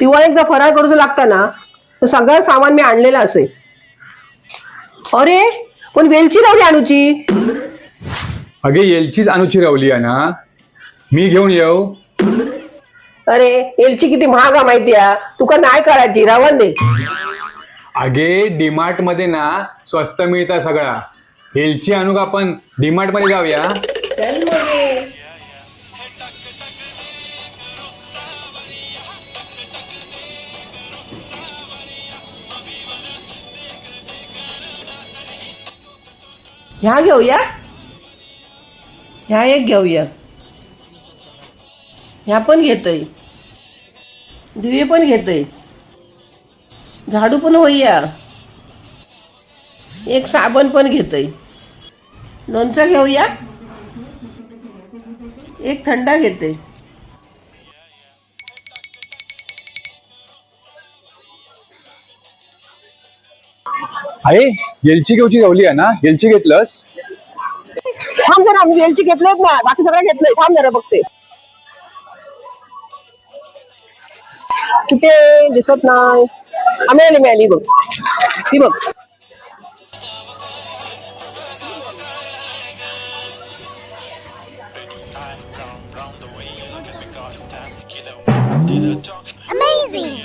दिवाळीचा फराळ करूचं लागतं ना तर सगळं सामान मी आणलेलं असे अरे पण वेलची लावली आणूची. अगे येलचीच अनुची रावली आहे ना. मी घेऊन येऊ. अरे वेलची किती महाग आहे माहिती आहे. तुका नाही करायची रावण दे. अगे डीमार्टमध्ये ना स्वस्त मिळतं सगळा. येलची आणू का आपण? डीमार्टमध्ये जाऊया. चल मग. ह्या घेऊया. ह्या एक घेऊया. ह्या पण घेतोय. दिवे पण घेतोय. झाडू पण होईया. एक साबण पण घेतोय. लोणचं घेऊया. एक थंडा घेते अरे येलची घेऊची रावली आहे ना? येलची घेतलंस? थांब जरा मी वेलची घेतलेत ना. बाकी सगळं घेतलंय. थांब जरा बघते. कुठे दिसत नाही. आ, मिळाली मिळाली बघ. ती बघ. Amazing!